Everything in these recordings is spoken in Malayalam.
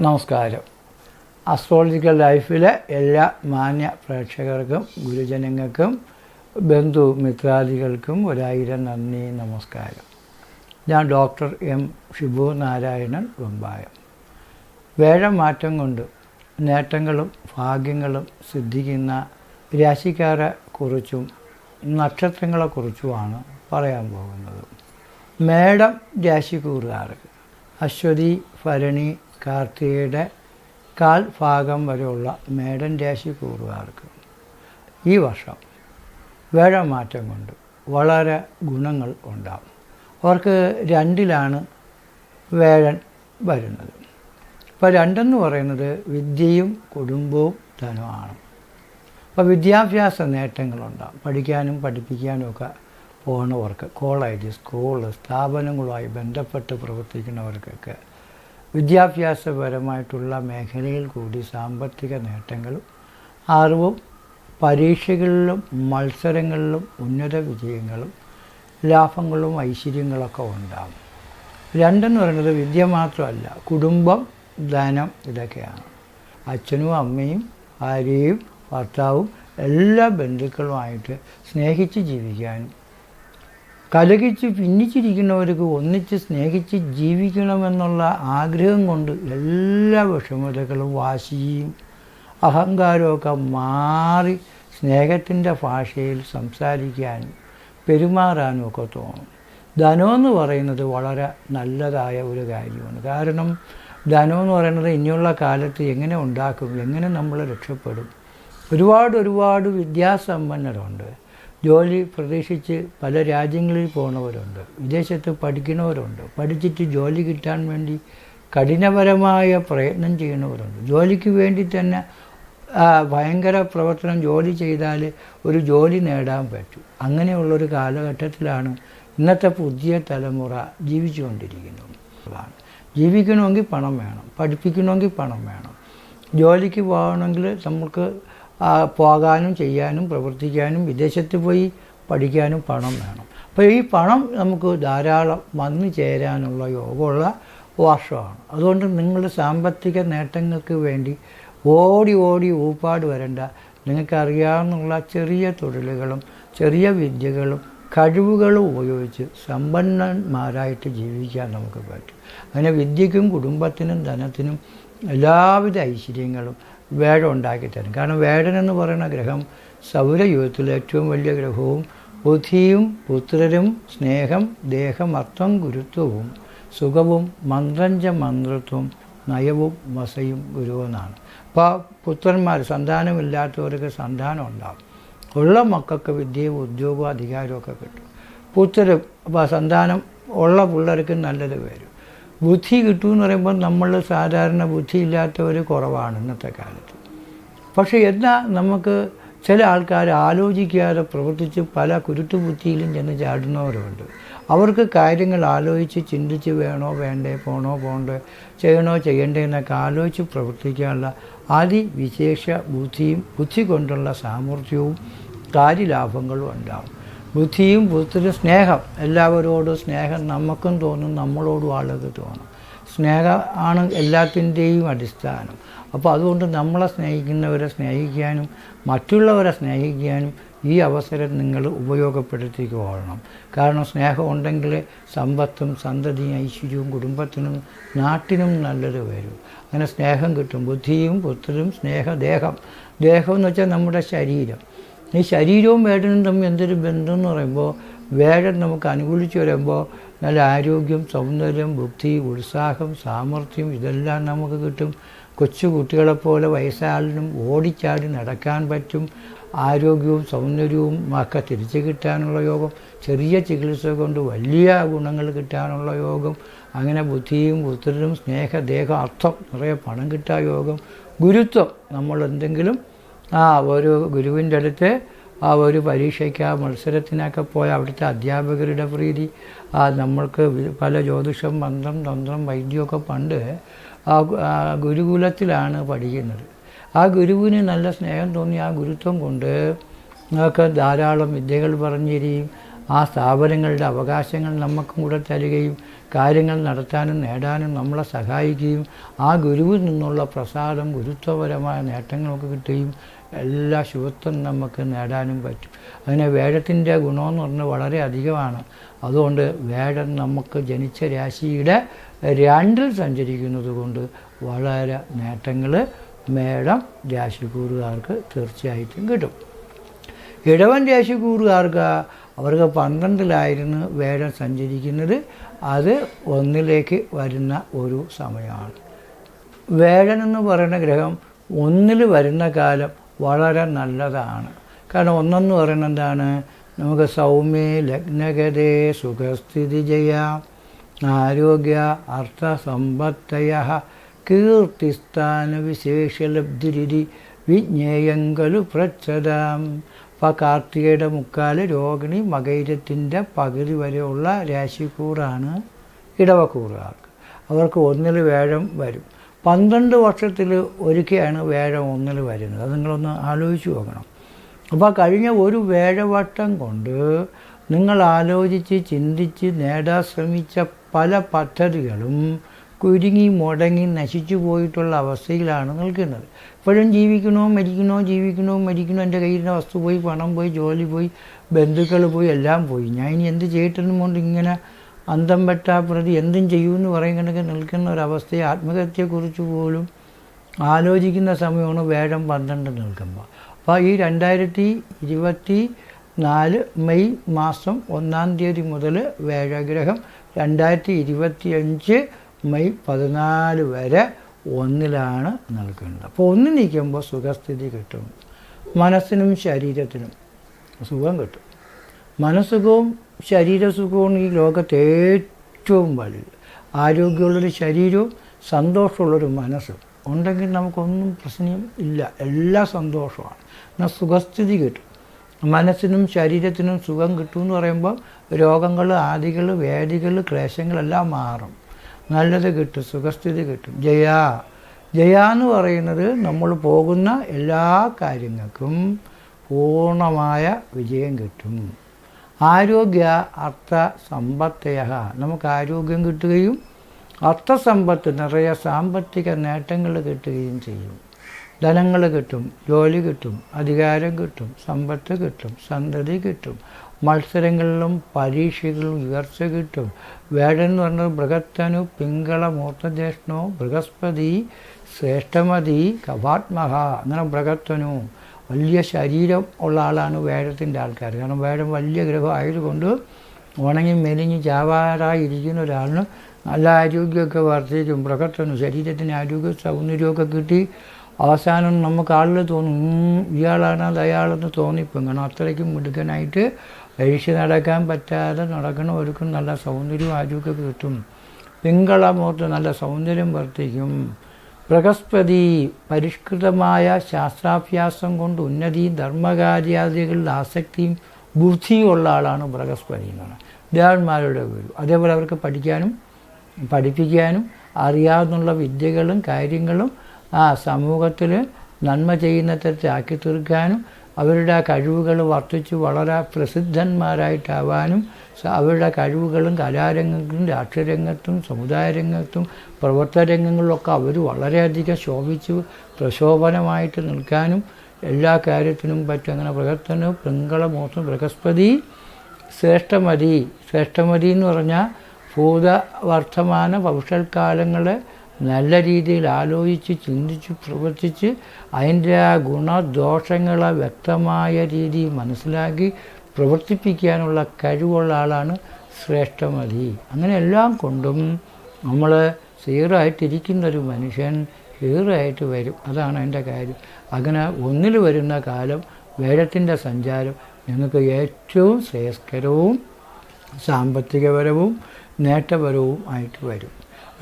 നമസ്കാരം. അസ്ട്രോളജിക്കൽ ലൈഫിലെ എല്ലാ മാന്യ പ്രേക്ഷകർക്കും ഗുരുജനങ്ങൾക്കും ബന്ധു മിത്രാദികൾക്കും ഒരായിരം നന്ദി നമസ്കാരം. ഞാൻ ഡോക്ടർ എം ഷിബു നാരായണൻ വെമ്പായം വേഴമാറ്റം കൊണ്ട് നേട്ടങ്ങളും ഭാഗ്യങ്ങളും സിദ്ധിക്കുന്ന രാശിക്കാരെ കുറിച്ചും നക്ഷത്രങ്ങളെക്കുറിച്ചുമാണ് പറയാൻ പോകുന്നത്. മേടം രാശിക്കൂറുകാർക്ക്. അശ്വതി ഭരണി കാർത്തികയുടെ കാൽ ഭാഗം വരെയുള്ള മേടൻ രാശി കൂറുകാർക്ക് ഈ വർഷം വേഴമാറ്റം കൊണ്ട് വളരെ ഗുണങ്ങൾ ഉണ്ടാകും അവർക്ക് രണ്ടിലാണ് വേഴൻ വരുന്നത്. ഇപ്പോൾ രണ്ടെന്ന് പറയുന്നത് വിദ്യയും കുടുംബവും ധനമാണ്. അപ്പോൾ വിദ്യാഭ്യാസ നേട്ടങ്ങളുണ്ടാകും പഠിക്കാനും പഠിപ്പിക്കാനും ഒക്കെ പോകുന്നവർക്ക് കോളേജ് സ്കൂൾ സ്ഥാപനങ്ങളുമായി ബന്ധപ്പെട്ട് പ്രവർത്തിക്കുന്നവർക്കൊക്കെ വിദ്യാഭ്യാസപരമായിട്ടുള്ള മേഖലയിൽ കൂടി സാമ്പത്തിക നേട്ടങ്ങളും അറിവും പരീക്ഷകളിലും മത്സരങ്ങളിലും ഉന്നത വിജയങ്ങളും ലാഭങ്ങളും ഐശ്വര്യങ്ങളൊക്കെ ഉണ്ടാകും. രണ്ടെന്ന് പറയുന്നത് വിദ്യ മാത്രമല്ല കുടുംബം ധനം ഇതൊക്കെയാണ്. അച്ഛനും അമ്മയും ഭാര്യയും ഭർത്താവും എല്ലാ ബന്ധുക്കളുമായിട്ട് സ്നേഹിച്ച് ജീവിക്കാനും കലകിച്ച് ഭിന്നിച്ചിരിക്കുന്നവർക്ക് ഒന്നിച്ച് സ്നേഹിച്ച് ജീവിക്കണമെന്നുള്ള ആഗ്രഹം കൊണ്ട് എല്ലാ വിഷമതകളും വാശിയും അഹങ്കാരമൊക്കെ മാറി സ്നേഹത്തിന്റെ ഭാഷയിൽ സംസാരിക്കാനും പെരുമാറാനും ഒക്കെ തോന്നും. ധനമെന്ന് പറയുന്നത് വളരെ നല്ലതായ ഒരു കാര്യമാണ്. കാരണം ധനമെന്ന് പറയുന്നത് ഇനിയുള്ള കാലത്ത് എങ്ങനെ ഉണ്ടാക്കും എങ്ങനെ നമ്മൾ രക്ഷപ്പെടും? ഒരുപാട് ഒരുപാട് വിദ്യാസമ്പന്നരുണ്ട്. ജോലി പ്രതീക്ഷിച്ച് പല രാജ്യങ്ങളിൽ പോകുന്നവരുണ്ട് വിദേശത്ത് പഠിക്കുന്നവരുണ്ട്. പഠിച്ചിട്ട് ജോലി കിട്ടാൻ വേണ്ടി കഠിനപരമായ പ്രയത്നം ചെയ്യുന്നവരുണ്ട്. ജോലിക്ക് വേണ്ടി തന്നെ ഭയങ്കര പ്രവർത്തനം ജോലി ചെയ്താൽ ഒരു ജോലി നേടാൻ പറ്റും. അങ്ങനെയുള്ളൊരു കാലഘട്ടത്തിലാണ് ഇന്നത്തെ പുതിയ തലമുറ ജീവിച്ചുകൊണ്ടിരിക്കുന്നത് അതാണ് ജീവിക്കണമെങ്കിൽ പണം വേണം പഠിപ്പിക്കണമെങ്കിൽ പണം വേണം. ജോലിക്ക് പോകണമെങ്കിൽ നമുക്ക് പോകാനും ചെയ്യാനും പ്രവർത്തിക്കാനും വിദേശത്ത് പോയി പഠിക്കാനും പണം വേണം. അപ്പോൾ ഈ പണം നമുക്ക് ധാരാളം വന്നു ചേരാനുള്ള യോഗമുള്ള വർഷമാണ്. അതുകൊണ്ട് നിങ്ങളുടെ സാമ്പത്തിക നേട്ടങ്ങൾക്ക് വേണ്ടി ഓടി ഓടി ഊപ്പാട് വരേണ്ട നിങ്ങൾക്കറിയാവുന്ന ചെറിയ തൊഴിലുകളും ചെറിയ വിദ്യകളും കഴിവുകളും ഉപയോഗിച്ച് സമ്പന്നന്മാരായിട്ട് ജീവിക്കാൻ നമുക്ക് പറ്റും. അങ്ങനെ വിദ്യയ്ക്കും കുടുംബത്തിനും ധനത്തിനും എല്ലാവിധ ഐശ്വര്യങ്ങളും വേഴം ഉണ്ടാക്കിത്തരും. കാരണം വേഴനെന്ന് പറയുന്ന ഗ്രഹം സൗരയുഗത്തിലെ ഏറ്റവും വലിയ ഗ്രഹവും ബുദ്ധിയും പുത്രരും സ്നേഹം ദേഹം അർത്ഥം ഗുരുത്വവും സുഖവും മന്ത്രഞ്ച മന്ത്രത്വം നയവും വസയും ഗുരുവെന്നാണ്. അപ്പോൾ പുത്രന്മാർ സന്താനമില്ലാത്തവർക്ക് സന്താനം ഉണ്ടാകും ഉള്ള മക്കൾക്ക് വിദ്യയും ഉദ്യോഗവും അധികാരവും ഒക്കെ കിട്ടും. പുത്രരും അപ്പോൾ സന്താനം ഉള്ള പിള്ളേർക്ക് നല്ലത് വരും. ബുദ്ധി കിട്ടുമെന്ന് പറയുമ്പോൾ നമ്മൾ സാധാരണ ബുദ്ധിയില്ലാത്തവർ കുറവാണ് ഇന്നത്തെ കാലത്ത്. പക്ഷേ എന്നാൽ നമുക്ക് ചില ആൾക്കാർ ആലോചിക്കാതെ പ്രവർത്തിച്ച് പല കുരുട്ടു ബുദ്ധിയിലും ചെന്ന് ചാടുന്നവരുണ്ട്. അവർക്ക് കാര്യങ്ങൾ ആലോചിച്ച് ചിന്തിച്ച് വേണോ വേണ്ടേ പോണോ പോണ്ടേ ചെയ്യണോ ചെയ്യണ്ടേ എന്നൊക്കെ ആലോചിച്ച് പ്രവർത്തിക്കാനുള്ള അതിവിശേഷ ബുദ്ധിയും ബുദ്ധി കൊണ്ടുള്ള സാമർഥ്യവും കാര്യലാഭങ്ങളും ഉണ്ടാവും. ബുദ്ധിയും ബുദ്ധിയും സ്നേഹം. എല്ലാവരോടും സ്നേഹം നമുക്കും തോന്നും നമ്മളോടും ആളുകൾക്ക് തോന്നും. സ്നേഹം ആണ് എല്ലാത്തിന്റെയും അടിസ്ഥാനം. അപ്പോൾ അതുകൊണ്ട് നമ്മളെ സ്നേഹിക്കുന്നവരെ സ്നേഹിക്കാനും മറ്റുള്ളവരെ സ്നേഹിക്കാനും ഈ അവസരം നിങ്ങൾ ഉപയോഗപ്പെടുത്തിക്കൊള്ളണം കാരണം സ്നേഹം ഉണ്ടെങ്കിൽ സമ്പത്തും സന്തതിയും ഐശ്വര്യവും കുടുംബത്തിനും നാട്ടിനും നല്ലത് വരും. അങ്ങനെ സ്നേഹം കിട്ടും. ബുദ്ധിയും പുത്രരും സ്നേഹദേഹം ദേഹം എന്ന് വെച്ചാൽ നമ്മുടെ ശരീരം. ഈ ശരീരവും വേടനും തമ്മിൽ എന്തൊരു ബന്ധം എന്ന് പറയുമ്പോൾ വേടൻ നമുക്ക് അനുകൂലിച്ച് വരുമ്പോൾ നല്ല ആരോഗ്യം സൗന്ദര്യം ബുദ്ധി ഉത്സാഹം സാമർഥ്യം ഇതെല്ലാം നമുക്ക് കിട്ടും. കൊച്ചു കുട്ടികളെപ്പോലെ വയസ്സാളിനും ഓടിച്ചാടി നടക്കാൻ പറ്റും. ആരോഗ്യവും സൗന്ദര്യവും ഒക്കെ തിരിച്ചു കിട്ടാനുള്ള യോഗം. ചെറിയ ചികിത്സ കൊണ്ട് വലിയ ഗുണങ്ങൾ കിട്ടാനുള്ള യോഗം. അങ്ങനെ ബുദ്ധിയും പുത്രനും സ്നേഹ ദേഹ അർത്ഥം നിറയെ പണം കിട്ടാൻ യോഗം. ഗുരുത്വം നമ്മൾ എന്തെങ്കിലും ആ ഒരു ഗുരുവിന്റെ അടുത്ത് ആ ഒരു പരീക്ഷയ്ക്ക് ആ മത്സരത്തിനൊക്കെ പോയ അവിടുത്തെ അധ്യാപകരുടെ പ്രീതി ആ നമ്മൾക്ക് പല ജ്യോതിഷം മന്ത്രം തന്ത്രം വൈദ്യമൊക്കെ പണ്ട് ആ ഗുരുകുലത്തിലാണ് പഠിക്കുന്നത്. ആ ഗുരുവിന് നല്ല സ്നേഹം തോന്നി ആ ഗുരുത്വം കൊണ്ട് ഒക്കെ ധാരാളം വിദ്യകൾ പറഞ്ഞു തരികയും ആ സ്ഥാപനങ്ങളുടെ അവകാശങ്ങൾ നമുക്കും കൂടെ തരികയും കാര്യങ്ങൾ നടത്താനും നേടാനും നമ്മളെ സഹായിക്കുകയും ആ ഗുരുവിൽ നിന്നുള്ള പ്രസാദം ഗുരുത്വപരമായ നേട്ടങ്ങളൊക്കെ കിട്ടുകയും എല്ലാ ശുഭത്വം നമുക്ക് നേടാനും പറ്റും. അങ്ങനെ വേഴത്തിന്റെ ഗുണമെന്ന് പറഞ്ഞാൽ വളരെ അധികമാണ്. അതുകൊണ്ട് വേഴം നമുക്ക് ജനിച്ച രാശിയുടെ രണ്ടിൽ സഞ്ചരിക്കുന്നത് കൊണ്ട് വളരെ നേട്ടങ്ങൾ മേടം രാശിക്കൂറുകാർക്ക് തീർച്ചയായിട്ടും കിട്ടും. ഇടവൻ രാശിക്കൂറുകാർക്ക് അവർക്ക് പന്ത്രണ്ടിലായിരുന്നു വേടം സഞ്ചരിക്കുന്നത്. അത് ഒന്നിലേക്ക് വരുന്ന ഒരു സമയമാണ്. വേഴൻ എന്ന് പറയുന്ന ഗ്രഹം ഒന്നിൽ വരുന്ന കാലം വളരെ നല്ലതാണ്. കാരണം ഒന്നെന്ന് പറയുന്നത് എന്താണ്? നമുക്ക് സൗമ്യ ലഗ്നഗതേ സുഖസ്ഥിതി ചെയ്യാം ആരോഗ്യ അർത്ഥസമ്പത്തയ കീർത്തിസ്ഥാന വിശേഷലബ്ധിരി വിജ്ഞേയങ്കലു പ്രച്ഛതാം അപ്പോൾ കാർത്തികയുടെ മുക്കാൽ രോഹിണി മകൈരത്തിന്റെ പകുതി വരെയുള്ള രാശിക്കൂറാണ് ഇടവക്കൂറുകാർക്ക്. അവർക്ക് ഒന്നിൽ വേഴം വരും. പന്ത്രണ്ട് വർഷത്തിൽ ഒരിക്കലാണ് വേഴ ഒന്നിൽ വരുന്നത്. അത് നിങ്ങളൊന്ന് ആലോചിച്ച് നോക്കണം. അപ്പോൾ കഴിഞ്ഞ ഒരു വേഴവട്ടം കൊണ്ട് നിങ്ങൾ ആലോചിച്ച് ചിന്തിച്ച് നേടാൻ ശ്രമിച്ച പല പദ്ധതികളും കുരുങ്ങി മുടങ്ങി നശിച്ചു പോയിട്ടുള്ള അവസ്ഥയിലാണ് നിൽക്കുന്നത്. ഇപ്പോഴും ജീവിക്കണോ മരിക്കണോ ജീവിക്കണോ മരിക്കണോ എന്റെ കയ്യിലെ വസ്തു പോയി പണം പോയി ജോലി പോയി ബന്ധുക്കൾ പോയി എല്ലാം പോയി. ഞാൻ ഇനി എന്ത് ചെയ്തിട്ടെന്നും കൊണ്ട് ഇങ്ങനെ അന്തം പറ്റാ പ്രതി എന്തും ചെയ്യുമെന്ന് പറയുന്നതൊക്കെ നിൽക്കുന്ന ഒരവസ്ഥയെ ആത്മഹത്യയെക്കുറിച്ച് പോലും ആലോചിക്കുന്ന സമയമാണ് വേഴം പന്ത്രണ്ട് നിൽക്കുമ്പോൾ. അപ്പോൾ ഈ രണ്ടായിരത്തി ഇരുപത്തി നാല് മെയ് മാസം ഒന്നാം തീയതി മുതൽ വേഴഗ്രഹം രണ്ടായിരത്തി ഇരുപത്തി അഞ്ച് മെയ് പതിനാല് വരെ ഒന്നിലാണ് നിൽക്കുന്നത്. അപ്പോൾ ഒന്ന് നിൽക്കുമ്പോൾ സുഖസ്ഥിതി കിട്ടും. മനസ്സിനും ശരീരത്തിനും സുഖം കിട്ടും. മനസ്സുഖവും ശരീരസുഖവും ഈ ലോകത്ത് ഏറ്റവും വലുത്. ആരോഗ്യമുള്ളൊരു ശരീരവും സന്തോഷമുള്ളൊരു മനസ്സും. ഉണ്ടെങ്കിൽ നമുക്കൊന്നും പ്രശ്നം ഇല്ല. എല്ലാ സന്തോഷമാണ്. എന്നാൽ സുഖസ്ഥിതി കിട്ടും. മനസ്സിനും ശരീരത്തിനും സുഖം കിട്ടും എന്ന് പറയുമ്പോൾ രോഗങ്ങൾ ആദികൾ വേദികൾ ക്ലേശങ്ങളെല്ലാം മാറും. നല്ലത് കിട്ടും സുഖസ്ഥിതി കിട്ടും. ജയ. ജയ എന്ന് പറയുന്നത് നമ്മൾ പോകുന്ന എല്ലാ കാര്യങ്ങൾക്കും പൂർണമായ വിജയം കിട്ടും. ആരോഗ്യ അർത്ഥ സമ്പത്തയ നമുക്ക് ആരോഗ്യം കിട്ടുകയും അർത്ഥസമ്പത്ത് നിറയെ സാമ്പത്തിക നേട്ടങ്ങൾ കിട്ടുകയും ചെയ്യും. ധനങ്ങൾ കിട്ടും ജോലി കിട്ടും അധികാരം കിട്ടും സമ്പത്ത് കിട്ടും സന്തതി കിട്ടും. മത്സരങ്ങളിലും പരീക്ഷകളിലും ഉയർച്ച കിട്ടും. വേടൻ എന്ന് പറഞ്ഞത് ബൃഹത്തനു പിങ്കള മൂർത്തജ്യേഷ്ണോ ബൃഹസ്പതി ശ്രേഷ്ഠമതി കവാത്മഹ അങ്ങനെ ബൃഹത്തനു. വലിയ ശരീരം ഉള്ള ആളാണ് വേഴത്തിന്റെ ആൾക്കാർ. കാരണം വേഴം വലിയ ഗ്രഹം ആയതുകൊണ്ട് ഉണങ്ങി മെലിഞ്ഞ് ചാവാറായി ഇരിക്കുന്ന ഒരാളിന് നല്ല ആരോഗ്യമൊക്കെ വർദ്ധിക്കും. ബൃഹത്തനു ശരീരത്തിന് ആരോഗ്യ സൗന്ദര്യമൊക്കെ കിട്ടി. അവസാനം നമുക്ക് ആളിൽ തോന്നും ഇയാളാണ് അത് അയാളെന്ന് തോന്നിപ്പോകും. കാരണം അത്രയ്ക്കും മിടുക്കനായിട്ട് പരീക്ഷ നടക്കാൻ പറ്റാതെ നടക്കണ ഒരുക്കും നല്ല സൗന്ദര്യവും ആരോഗ്യമൊക്കെ കിട്ടും. പിങ്കള മുഖത്ത് നല്ല സൗന്ദര്യം വർദ്ധിക്കും. ബൃഹസ്പതി പരിഷ്കൃതമായ ശാസ്ത്രാഭ്യാസം കൊണ്ട് ഉന്നതിയും ധർമ്മകാര്യാദികളിൽ ആസക്തിയും ബുദ്ധിയും ഉള്ള ആളാണ് ബൃഹസ്പതി എന്നാണ്. ദേവന്മാരുടെ ഗുരു അതേപോലെ അവർക്ക് പഠിക്കാനും പഠിപ്പിക്കാനും അറിയാവുന്നുള്ള വിദ്യകളും കാര്യങ്ങളും ആ സമൂഹത്തിൽ നന്മ ചെയ്യുന്ന തരത്തിലാക്കി തീർക്കാനും അവരുടെ ആ കഴിവുകൾ വർദ്ധിച്ച് വളരെ പ്രസിദ്ധന്മാരായിട്ടാവാനും അവരുടെ കഴിവുകളും കലാരംഗത്തും രാഷ്ട്രീയരംഗത്തും സമുദായ രംഗത്തും പ്രവർത്തന രംഗങ്ങളിലൊക്കെ അവർ വളരെയധികം ശോഭിച്ച് പ്രശോഭനമായിട്ട് നിൽക്കാനും എല്ലാ കാര്യത്തിനും പറ്റും. അങ്ങനെ ബൃഹത്തന് പിങ്കളമോസം ബൃഹസ്പതി ശ്രേഷ്ഠമതി. ശ്രേഷ്ഠമതി എന്ന് പറഞ്ഞാൽ ഭൂത വർത്തമാന ഭവിഷ്യൽക്കാലങ്ങളെ നല്ല രീതിയിൽ ആലോചിച്ച് ചിന്തിച്ച് പ്രവർത്തിച്ച് അതിന്റെ ആ ഗുണദോഷങ്ങളെ വ്യക്തമായ രീതിയിൽ മനസ്സിലാക്കി പ്രവർത്തിപ്പിക്കാനുള്ള കഴിവുള്ള ആളാണ് ശ്രേഷ്ഠമതി. അങ്ങനെ എല്ലാം കൊണ്ടും നമ്മൾ സീറായിട്ടിരിക്കുന്ന ഒരു മനുഷ്യൻ ഹീറായിട്ട് വരും. അതാണ് എന്റെ കാര്യം. അങ്ങനെ ഒന്നിൽ വരുന്ന കാലം വേഴത്തിന്റെ സഞ്ചാരം ഞങ്ങൾക്ക് ഏറ്റവും ശ്രേയസ്കരവും സാമ്പത്തികപരവും നേട്ടപരവും ആയിട്ട് വരും.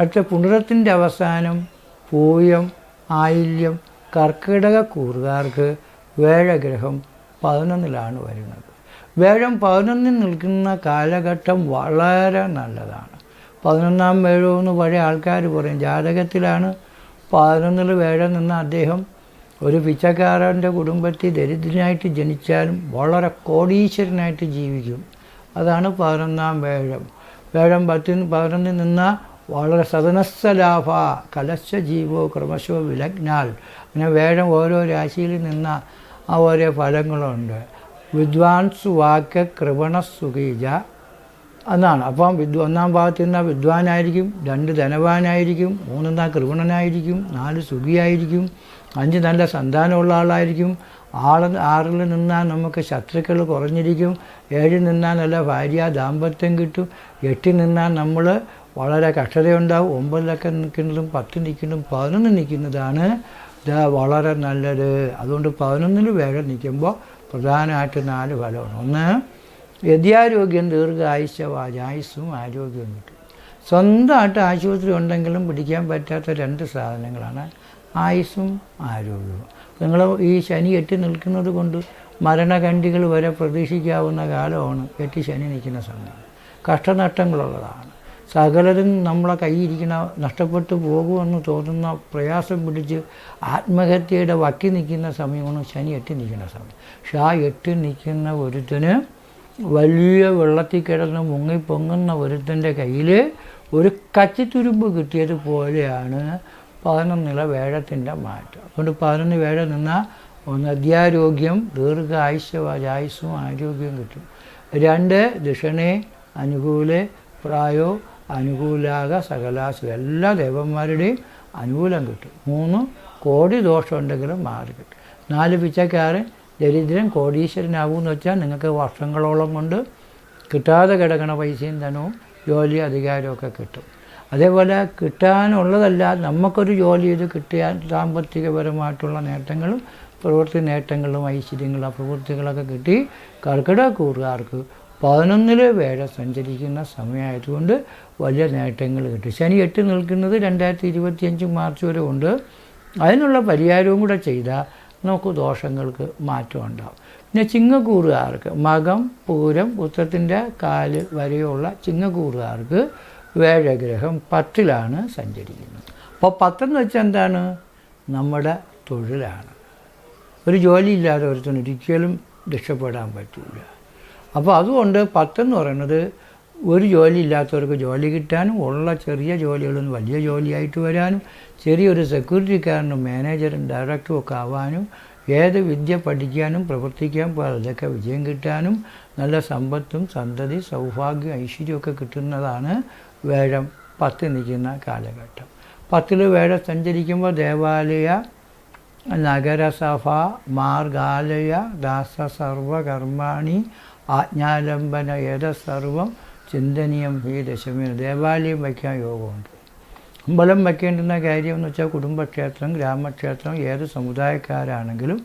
അടുത്ത പുണരത്തിന്റെ അവസാനം പൂയം ആയില്യം കർക്കിടക കൂറുകാർക്ക് വേഴഗ്രഹം പതിനൊന്നിലാണ് വരുന്നത്. വേഴം പതിനൊന്നിൽ നിൽക്കുന്ന കാലഘട്ടം വളരെ നല്ലതാണ്. പതിനൊന്നാം വേഴമെന്ന് പഴയ ആൾക്കാർ പറയും. ജാതകത്തിലാണ് പതിനൊന്നിൽ വേഴം നിന്ന അദ്ദേഹം ഒരു പിച്ചക്കാരന്റെ കുടുംബത്തിൽ ദരിദ്രനായിട്ട് ജനിച്ചാലും വളരെ കോടീശ്വരനായിട്ട് ജീവിക്കും. അതാണ് പതിനൊന്നാം വേഴം വേഴം പത്തിന് പതിനൊന്നിൽ നിന്ന വളരെ സദനസ്ഥലാഭ കലശ ജീവോ ക്രമശോ വിലഗ്നാൽ. അങ്ങനെ വേഴം ഓരോ രാശിയിൽ നിന്ന ആ ഓരോ ഫലങ്ങളുണ്ട്. വിദ്വാൻസ് വാക്യ കൃപണ സുഖീജ എന്നാണ് അപ്പം വിദ്വ ഒന്നാം ഭാഗത്ത് നിന്നാൽ വിദ്വാനായിരിക്കും രണ്ട് ധനവാനായിരിക്കും മൂന്നെന്നാൽ കൃപണനായിരിക്കും നാല് സുഖിയായിരിക്കും അഞ്ച് നല്ല സന്താനമുള്ള ആളായിരിക്കും ആൾ ആറിൽ നിന്നാൽ നമുക്ക് ശത്രുക്കൾ കുറഞ്ഞിരിക്കും ഏഴിൽ നിന്നാൽ നല്ല ഭാര്യ ദാമ്പത്യം കിട്ടും എട്ടിൽ നിന്നാൽ നമ്മൾ വളരെ കഷ്ടതയുണ്ടാവും ഒമ്പതിലൊക്കെ നിൽക്കുന്നതും പത്ത് നിൽക്കുന്നതും പതിനൊന്ന് നിൽക്കുന്നതാണ് വളരെ നല്ലത്. അതുകൊണ്ട് പതിനൊന്നിൽ വേഗം നിൽക്കുമ്പോൾ പ്രധാനമായിട്ട് നാല് ഫലമാണ്. ഒന്ന് യഥ്യാരോഗ്യം ദീർഘായുഷ്യവാജായുസ്സും ആരോഗ്യവും കിട്ടും. സ്വന്തമായിട്ട് ആശുപത്രി ഉണ്ടെങ്കിലും പിടിക്കാൻ പറ്റാത്ത രണ്ട് സാധനങ്ങളാണ് ആയുസ്സും ആരോഗ്യവും. നിങ്ങൾ ഈ ശനി എട്ടി നിൽക്കുന്നത് കൊണ്ട് മരണകണ്ടികൾ വരെ പ്രതീക്ഷിക്കാവുന്ന കാലമാണ് എട്ടി ശനി നിൽക്കുന്ന സമയം. കഷ്ടനഷ്ടങ്ങളുള്ളതാണ്. സകലരും നമ്മളെ കൈയിരിക്കുന്ന നഷ്ടപ്പെട്ടു പോകുമെന്ന് തോന്നുന്ന പ്രയാസം പിടിച്ച് ആത്മഹത്യയുടെ വക്കി നിൽക്കുന്ന സമയമാണ് ശനി എട്ടി നിൽക്കുന്ന സമയം. പക്ഷെ ആ എട്ടി നിൽക്കുന്ന ഒരുത്തിന് വലിയ വെള്ളത്തിൽ കിടന്ന് മുങ്ങി പൊങ്ങുന്ന ഒരുത്തിന്റെ കയ്യിൽ ഒരു കച്ചിത്തുരുമ്പ് കിട്ടിയതുപോലെയാണ് പതിനൊന്നിലെ വേഴത്തിന്റെ മാറ്റം. അതുകൊണ്ട് പതിനൊന്ന് വേഴ നിന്നാൽ ഒന്ന് അധ്യാരോഗ്യം ദീർഘായുഷ്യവാജായുസ്സും ആരോഗ്യവും കിട്ടും. രണ്ട് ദക്ഷിണേ അനുകൂല പ്രായോ അനുകൂലാക സകലാസു എല്ലാ ദേവന്മാരുടെയും അനുകൂലം കിട്ടും. മൂന്ന് കോടി ദോഷം ഉണ്ടെങ്കിലും മാറി കിട്ടും. നാല് പിച്ചക്കാരൻ ദരിദ്രൻ കോടീശ്വരനാകുമെന്ന് വെച്ചാൽ നിങ്ങൾക്ക് വർഷങ്ങളോളം കൊണ്ട് കിട്ടാതെ കിടക്കണ പൈസയും ധനവും ജോലി അധികാരമൊക്കെ കിട്ടും. അതേപോലെ കിട്ടാനുള്ളതല്ല നമുക്കൊരു ജോലി ചെയ്ത് കിട്ടിയാൽ സാമ്പത്തികപരമായിട്ടുള്ള നേട്ടങ്ങളും പ്രവൃത്തി നേട്ടങ്ങളും ഐശ്വര്യങ്ങളും പ്രവൃത്തികളൊക്കെ കിട്ടി കർക്കിടകൂറുകാർക്ക് പതിനൊന്നിൽ വേഴ സഞ്ചരിക്കുന്ന സമയമായതുകൊണ്ട് വലിയ നേട്ടങ്ങൾ കിട്ടും. ശനി എട്ട് നിൽക്കുന്നത് രണ്ടായിരത്തി ഇരുപത്തിയഞ്ച് മാർച്ച് വരെ ഉണ്ട്. അതിനുള്ള പരിഹാരവും കൂടെ ചെയ്താൽ നമുക്ക് ദോഷങ്ങൾക്ക് മാറ്റം ഉണ്ടാവും. പിന്നെ ചിങ്ങക്കൂറുകാർക്ക് മകം പൂരം പുത്രത്തിന്റെ കാൽ വരെയുള്ള ചിങ്ങക്കൂറുകാർക്ക് വേഴഗ്രഹം പത്തിലാണ് സഞ്ചരിക്കുന്നത്. അപ്പോൾ പത്തെന്ന് വെച്ചാൽ എന്താണ്? നമ്മുടെ തൊഴിലാണ്. ഒരു ജോലിയില്ലാതെ ഒരുത്തന് ഒരിക്കലും രക്ഷപ്പെടാൻ പറ്റില്ല അപ്പോൾ അതുകൊണ്ട് പത്തെന്ന് പറയുന്നത് ഒരു ജോലി ഇല്ലാത്തവർക്ക് ജോലി കിട്ടാനും ഉള്ള ചെറിയ ജോലികളൊന്നും വലിയ ജോലിയായിട്ട് വരാനും ചെറിയൊരു സെക്യൂരിറ്റിക്കാരനും മാനേജറും ഡയറക്ടറും ഒക്കെ ആവാനും ഏത് വിദ്യ പഠിക്കാനും പ്രവർത്തിക്കാൻ അതൊക്കെ വിജയം കിട്ടാനും നല്ല സമ്പത്തും സന്തതി സൗഭാഗ്യം ഐശ്വര്യമൊക്കെ കിട്ടുന്നതാണ് വേഴം പത്ത് നിൽക്കുന്ന കാലഘട്ടം. പത്തിൽ വേഴം സഞ്ചരിക്കുമ്പോൾ ദേവാലയ നഗരസഭ മാർഗാലയ ദാസ സർവകർമാണി ആജ്ഞാലംബന യഥസർവം സർവം ചിന്തനീയം ഈ ദശമി ദേവാലയം വയ്ക്കാൻ യോഗമുണ്ട്. അമ്പലം വയ്ക്കേണ്ടുന്ന കാര്യം എന്ന് വെച്ചാൽ കുടുംബക്ഷേത്രം ഗ്രാമക്ഷേത്രം ഏത് സമുദായക്കാരാണെങ്കിലും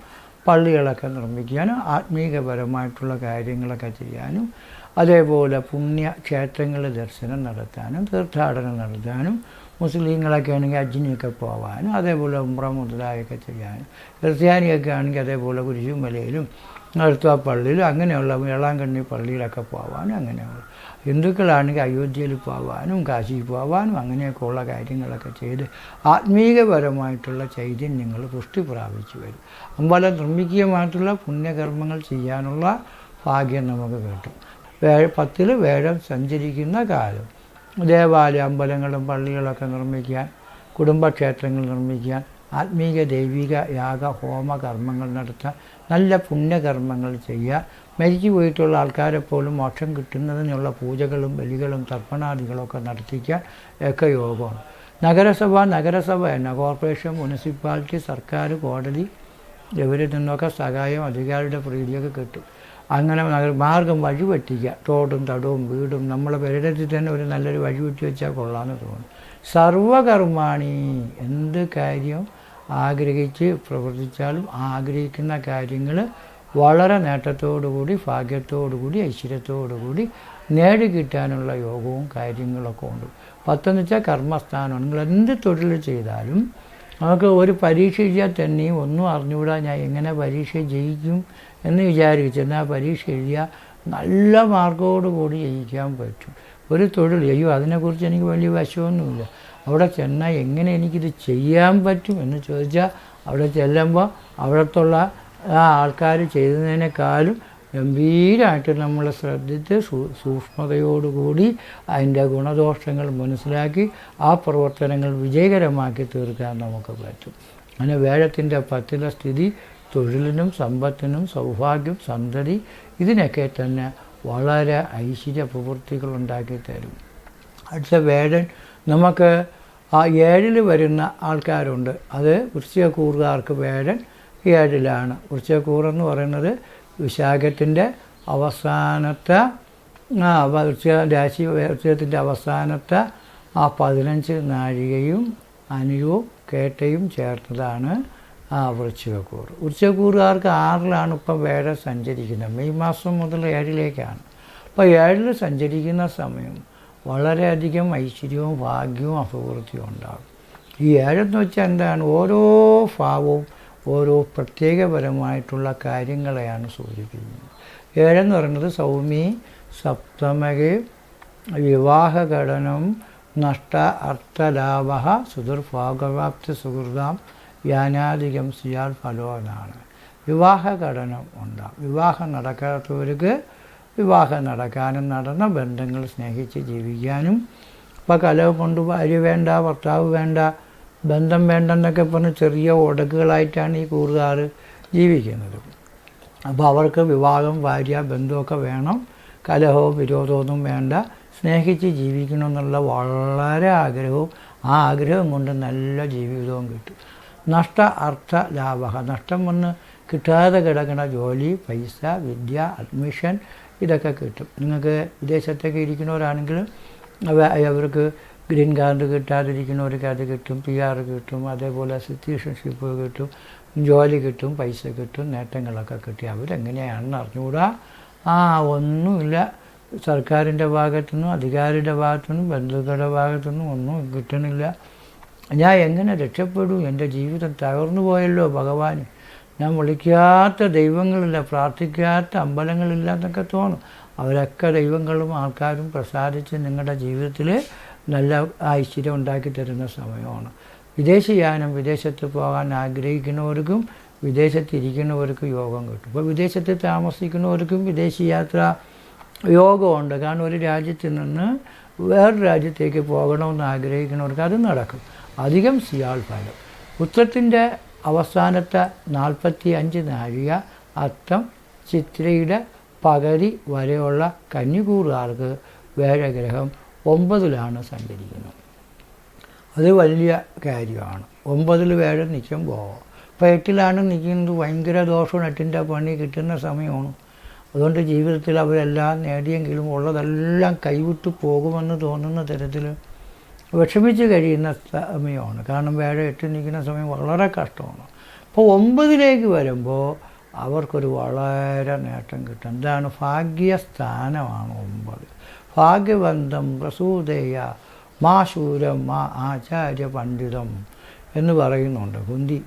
പള്ളികളൊക്കെ നിർമ്മിക്കാനും ആത്മീകപരമായിട്ടുള്ള കാര്യങ്ങളൊക്കെ ചെയ്യാനും അതേപോലെ പുണ്യ ക്ഷേത്രങ്ങളിൽ ദർശനം നടത്താനും തീർത്ഥാടനം നടത്താനും മുസ്ലിങ്ങളൊക്കെ ആണെങ്കിൽ അജ്ജിനിയൊക്കെ പോകാനും അതേപോലെ ഉമ്ര മുതലായൊക്കെ ചെയ്യാനും. ക്രിസ്ത്യാനിയൊക്കെ ആണെങ്കിൽ അതേപോലെ കുരിശുമലയിലും അടുത്ത പള്ളിയിലും അങ്ങനെയുള്ള വേളാങ്കണ്ണി പള്ളിയിലൊക്കെ പോവാനും അങ്ങനെയുള്ള. ഹിന്ദുക്കളാണെങ്കിൽ അയോധ്യയിൽ പോവാനും കാശി പോവാനും അങ്ങനെയൊക്കെ ഉള്ള കാര്യങ്ങളൊക്കെ ചെയ്ത് ആത്മീകപരമായിട്ടുള്ള ചൈതന്യങ്ങൾ പുഷ്ടി പ്രാപിച്ചു വരും. അമ്പലം നിർമ്മിക്കുകയുമായിട്ടുള്ള പുണ്യകർമ്മങ്ങൾ ചെയ്യാനുള്ള ഭാഗ്യം നമുക്ക് കിട്ടും. വേഴ പത്തിൽ വേഴം സഞ്ചരിക്കുന്ന കാലം. ദേവാലയ അമ്പലങ്ങളും പള്ളികളൊക്കെ നിർമ്മിക്കാൻ കുടുംബക്ഷേത്രങ്ങൾ നിർമ്മിക്കാൻ ആത്മീക ദൈവിക യാഗ ഹോമ കർമ്മങ്ങൾ നടത്താൻ നല്ല പുണ്യകർമ്മങ്ങൾ ചെയ്യുക മരിച്ചു പോയിട്ടുള്ള ആൾക്കാരെ പോലും മോക്ഷം കിട്ടുന്നതിനുള്ള പൂജകളും ബലികളും തർപ്പണാദികളൊക്കെ നടത്തിക്കാൻ ഒക്കെ യോഗമാണ് നഗരസഭ നഗരസഭ തന്നെ കോർപ്പറേഷൻ മുനിസിപ്പാലിറ്റി സർക്കാർ കോടതി ഇവരിൽ നിന്നൊക്കെ സഹായം അധികാരിയുടെ പ്രീതിയൊക്കെ കിട്ടും. അങ്ങനെ മാർഗം വഴി വെട്ടിക്കുക തോടും തടവും വീടും നമ്മളെ പേരിടത്തിൽ തന്നെ ഒരു നല്ലൊരു വഴി വെട്ടി വെച്ചാൽ കൊള്ളാമെന്ന് തോന്നുന്നു. സർവകർമാണി. എന്ത് കാര്യം ആഗ്രഹിച്ച് പ്രവർത്തിച്ചാലും ആഗ്രഹിക്കുന്ന കാര്യങ്ങൾ വളരെ നേട്ടത്തോടുകൂടി ഭാഗ്യത്തോടുകൂടി ഐശ്വര്യത്തോടുകൂടി നേടിക്കിട്ടാനുള്ള യോഗവും കാര്യങ്ങളൊക്കെ ഉണ്ട്. പത്തെന്ന് വെച്ചാൽ കർമ്മസ്ഥാനമാണ്. നിങ്ങൾ എന്ത് തൊഴിൽ ചെയ്താലും നമുക്ക് ഒരു പരീക്ഷ തന്നെയും ഒന്നും അറിഞ്ഞുകൂടാ. ഞാൻ എങ്ങനെ പരീക്ഷ ജയിക്കും? എന്ന് വിചാരിച്ചു എന്നാൽ പരീക്ഷ എഴുതിയാൽ നല്ല മാർഗോടു കൂടി ജയിക്കാൻ പറ്റും. ഒരു തൊഴിൽ അയ്യോ അതിനെക്കുറിച്ച് എനിക്ക് വലിയ വശമൊന്നുമില്ല. അവിടെ ചെന്നാൽ എങ്ങനെ എനിക്കിത് ചെയ്യാൻ പറ്റും എന്ന് ചോദിച്ചാൽ അവിടെ ചെല്ലുമ്പോൾ അവിടത്തുള്ള ആ ആൾക്കാർ ചെയ്തതിനേക്കാളും ഗംഭീരമായിട്ട് നമ്മൾ ശ്രദ്ധിച്ച് സൂ സൂക്ഷ്മതയോടുകൂടി അതിന്റെ ഗുണദോഷങ്ങൾ മനസ്സിലാക്കി ആ പ്രവർത്തനങ്ങൾ വിജയകരമാക്കി തീർക്കാൻ നമുക്ക് പറ്റും. അങ്ങനെ വേഴത്തിന്റെ പത്തിലെ സ്ഥിതി തൊഴിലിനും സമ്പത്തിനും സൗഭാഗ്യം സന്തതി ഇതിനൊക്കെ തന്നെ വളരെ ഐശ്വര്യ പ്രവൃത്തികൾ ഉണ്ടാക്കി തരും. അടുത്ത വേഴൻ നമുക്ക് ആ ഏഴിൽ വരുന്ന ആൾക്കാരുണ്ട്. അത് വൃശ്ചികക്കൂറുകാർക്ക് വേടൻ ഏഴിലാണ്. വൃശ്ചികക്കൂറെന്ന് പറയുന്നത് വിശാഖത്തിന്റെ അവസാനത്തെ വൃശ്ചിക രാശി വൃശ്ചികത്തിന്റെ അവസാനത്തെ ആ പതിനഞ്ച് നാഴികയും അനിയവും കേട്ടയും ചേർത്തതാണ്. ആ വൃശ്ചികക്കൂറ്. വൃശ്ചികക്കൂറുകാർക്ക് ആറിലാണ് ഇപ്പം വേറെ സഞ്ചരിക്കുന്നത്. മെയ് മാസം മുതൽ ഏഴിലേക്കാണ്. അപ്പോൾ ഏഴിൽ സഞ്ചരിക്കുന്ന സമയം വളരെയധികം ഐശ്വര്യവും ഭാഗ്യവും അഭിവൃദ്ധിയും ഉണ്ടാകും. ഈ ഏഴെന്ന് വെച്ചാൽ എന്താണ്? ഓരോ ഭാവവും ഓരോ പ്രത്യേകപരമായിട്ടുള്ള കാര്യങ്ങളെയാണ് സൂചിപ്പിക്കുന്നത്. ഏഴെന്ന് പറയുന്നത് സൗമി സപ്തമക വിവാഹഘടനം നഷ്ട അർത്ഥലാഭ സുദുർഭാഗവാപ്തി സുഹൃതാം യാനാധികം സിയാൽ ഫലോനാണ്. വിവാഹ വിവാഹഘടനം ഉണ്ടാകും വിവാഹം നടക്കാത്തവർക്ക് വിവാഹം നടക്കാനും നടന്ന ബന്ധങ്ങൾ സ്നേഹിച്ച് ജീവിക്കാനും ഇപ്പോൾ കലവ് കൊണ്ട് ഭാര്യ വേണ്ട ഭർത്താവ് വേണ്ട ബന്ധം വേണ്ടെന്നൊക്കെ പറഞ്ഞ് ചെറിയ ഒടക്കുകളായിട്ടാണ് ഈ കൂറുകാർ ജീവിക്കുന്നത്. അപ്പോൾ അവർക്ക് വിവാഹം ഭാര്യ ബന്ധമൊക്കെ വേണം. കലഹവും വിരോധമൊന്നും വേണ്ട. സ്നേഹിച്ച് ജീവിക്കണം എന്നുള്ള വളരെ ആഗ്രഹവും ആ ആഗ്രഹം കൊണ്ട് നല്ല ജീവിതവും കിട്ടും. നഷ്ട അർത്ഥ ലാഭ. നഷ്ടം വന്ന് കിട്ടാതെ കിടക്കുന്ന ജോലി പൈസ വിദ്യ അഡ്മിഷൻ ഇതൊക്കെ കിട്ടും. നിങ്ങൾക്ക് വിദേശത്തൊക്കെ ഇരിക്കുന്നവരാണെങ്കിൽ അവ- അവർക്ക് ഗ്രീൻ കാർഡ് കിട്ടാതിരിക്കുന്നവർക്ക് അത് കിട്ടും പി ആർ കിട്ടും അതേപോലെ സിറ്റിസൺഷിപ്പ് കിട്ടും ജോലി കിട്ടും പൈസ കിട്ടും നേട്ടങ്ങളൊക്കെ കിട്ടി. അവരെങ്ങനെയാണെന്ന് അറിഞ്ഞുകൂടാ? ആ ഒന്നുമില്ല. സർക്കാരിന്റെ ഭാഗത്തുനിന്നും അധികാരിയുടെ ഭാഗത്തുനിന്നും ബന്ധുക്കളുടെ ഭാഗത്തു നിന്നും ഒന്നും കിട്ടണില്ല. ഞാൻ എങ്ങനെ രക്ഷപ്പെടും? എന്റെ ജീവിതം തകർന്നു പോയല്ലോ ഭഗവാൻ ഞാൻ വിളിക്കാത്ത ദൈവങ്ങളില്ല പ്രാർത്ഥിക്കാത്ത അമ്പലങ്ങളില്ല എന്നൊക്കെ തോന്നും. അവരൊക്കെ ദൈവങ്ങളും ആൾക്കാരും പ്രസാദിച്ച് നിങ്ങളുടെ ജീവിതത്തിൽ നല്ല ഐശ്വര്യം ഉണ്ടാക്കി തരുന്ന സമയമാണ്. വിദേശയാനം വിദേശത്ത് പോകാൻ ആഗ്രഹിക്കുന്നവർക്കും വിദേശത്തിരിക്കുന്നവർക്കും യോഗം കിട്ടും. ഇപ്പോൾ വിദേശത്ത് താമസിക്കുന്നവർക്കും വിദേശയാത്ര യോഗമുണ്ട്. കാരണം ഒരു രാജ്യത്ത് നിന്ന് വേറൊരു രാജ്യത്തേക്ക് പോകണമെന്ന് ആഗ്രഹിക്കുന്നവർക്ക് അത് നടക്കും. അധികം സിയാൾ ഫലം ഉത്രത്തിന്റെ അവസാനത്തെ നാൽപ്പത്തി അഞ്ച് നാഴിക അത്തം ചിത്രയുടെ പകുതി വരെയുള്ള കന്നികൂറുകാർക്ക് വേഴഗ്രഹം ഒമ്പതിലാണ് സഞ്ചരിക്കുന്നത്. അത് വലിയ കാര്യമാണ്. ഒമ്പതിൽ വേഴം നിൽക്കുമ്പോൾ ഇപ്പോൾ എട്ടിലാണ് നിൽക്കുന്നത്. ഭയങ്കര ദോഷവും എട്ടിന്റെ പണി കിട്ടുന്ന സമയമാണ്. അതുകൊണ്ട് ജീവിതത്തിൽ അവരെല്ലാം നേടിയെങ്കിലും ഉള്ളതെല്ലാം കൈവിട്ടു പോകുമെന്ന് തോന്നുന്ന തരത്തിൽ വിഷമിച്ച് കഴിയുന്ന സമയമാണ്. കാരണം വേറെ എട്ട് നിൽക്കുന്ന സമയം വളരെ കഷ്ടമാണ്. അപ്പോൾ ഒമ്പതിലേക്ക് വരുമ്പോൾ അവർക്കൊരു വളരെ നേട്ടം കിട്ടും. എന്താണ് ഭാഗ്യസ്ഥാനമാണ് ഒമ്പത്. ഭാഗ്യബന്ധം പ്രസൂതേയ മാ ശൂരം മാ ആചാര്യ പണ്ഡിതം എന്ന് പറയുന്നുണ്ട് കുന്തി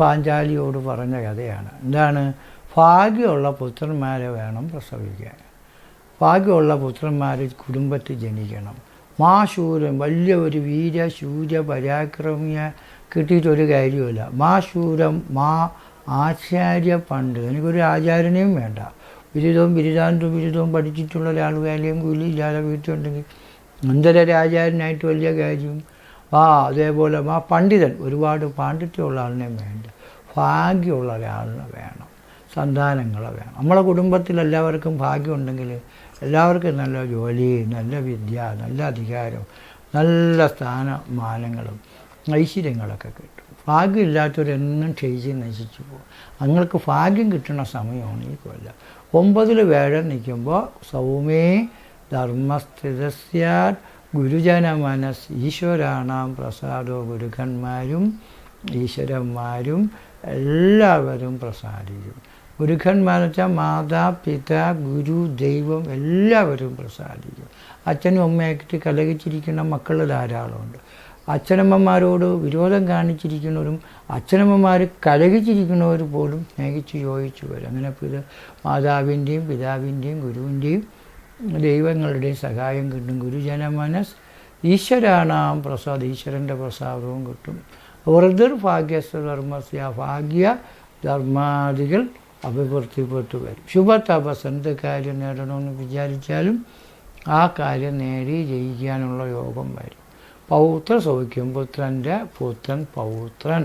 പാഞ്ചാലിയോട് പറഞ്ഞ കഥയാണ്. എന്താണ്? ഭാഗ്യമുള്ള പുത്രന്മാരെ വേണം പ്രസവിക്കാൻ. ഭാഗ്യമുള്ള പുത്രന്മാർ കുടുംബത്തിൽ ജനിക്കണം. മാ ശൂരൻ വലിയ ഒരു വീര ശൂര പരാക്രമിയെ കിട്ടിയിട്ടൊരു കാര്യമില്ല മാശൂരം മാ ആചാര്യ പണ്ട്. എനിക്കൊരു ആചാര്യനെയും വേണ്ട. ബിരുദവും ബിരുദാന്തവും ബിരുദവും പഠിച്ചിട്ടുള്ള ഒരാൾ വേലയും കൂലി ഇല്ലാതെ വീട്ടിലുണ്ടെങ്കിൽ എന്തൊരു ആചാര്യനായിട്ട് വലിയ കാര്യം. ആ അതേപോലെ ആ പണ്ഡിതൻ. ഒരുപാട് പാണ്ഡിത്യമുള്ള ആളിനെ വേണ്ട. ഭാഗ്യമുള്ള ഒരാളിനെ വേണം. സന്താനങ്ങളെ വേണം. നമ്മളെ കുടുംബത്തിൽ എല്ലാവർക്കും ഭാഗ്യമുണ്ടെങ്കിൽ എല്ലാവർക്കും നല്ല ജോലി നല്ല വിദ്യ നല്ല അധികാരം നല്ല സ്ഥാനമാനങ്ങളും ഐശ്വര്യങ്ങളൊക്കെ കിട്ടും. ഭാഗ്യമില്ലാത്തവരെന്നും ക്ഷയിച്ച് നശിച്ചു പോകും. നിങ്ങൾക്ക് ഭാഗ്യം കിട്ടുന്ന സമയമാണ് ഈ കൊല്ലം. ഒമ്പതിൽ വേഴം നിൽക്കുമ്പോൾ സൗമേ ധർമ്മസ്ഥിതസ്യാൽ ഗുരുജന മനസ് ഈശ്വരാണാം പ്രസാദോ ഗുരുക്കന്മാരും ഈശ്വരന്മാരും എല്ലാവരും പ്രസാദിക്കും. ഗുരുക്കന്മാരെന്ന് വെച്ചാൽ മാതാ പിത ഗുരു ദൈവം എല്ലാവരും പ്രസാദിക്കും. അച്ഛനും അമ്മയായിട്ട് കലകിച്ചിരിക്കുന്ന മക്കൾ ധാരാളമുണ്ട്. അച്ഛനമ്മമാരോട് വിരോധം കാണിച്ചിരിക്കുന്നവരും അച്ഛനമ്മമാർ കലകിച്ചിരിക്കുന്നവർ പോലും സ്നേഹിച്ച് യോജിച്ചു വരും. അങ്ങനെ പിത മാതാവിന്റെയും പിതാവിന്റെയും ഗുരുവിന്റെയും ദൈവങ്ങളുടെയും സഹായം കിട്ടും. ഗുരുജന മനസ് ഈശ്വരാണാം പ്രസാദ്. ഈശ്വരന്റെ പ്രസാദവും കിട്ടും. വൃതിർ ഭാഗ്യസ്വധർമ്മസ്യ ഭാഗ്യ ധർമാദികൾ അഭിവൃദ്ധിപ്പെട്ടു വരും. ശുഭതപസ് എന്ത് കാര്യം നേടണമെന്ന് വിചാരിച്ചാലും ആ കാര്യം നേടി ജയിക്കാനുള്ള യോഗം വരും. പൗത്ര സൗഖ്യം പുത്രന്റെ പുത്രൻ പൗത്രൻ.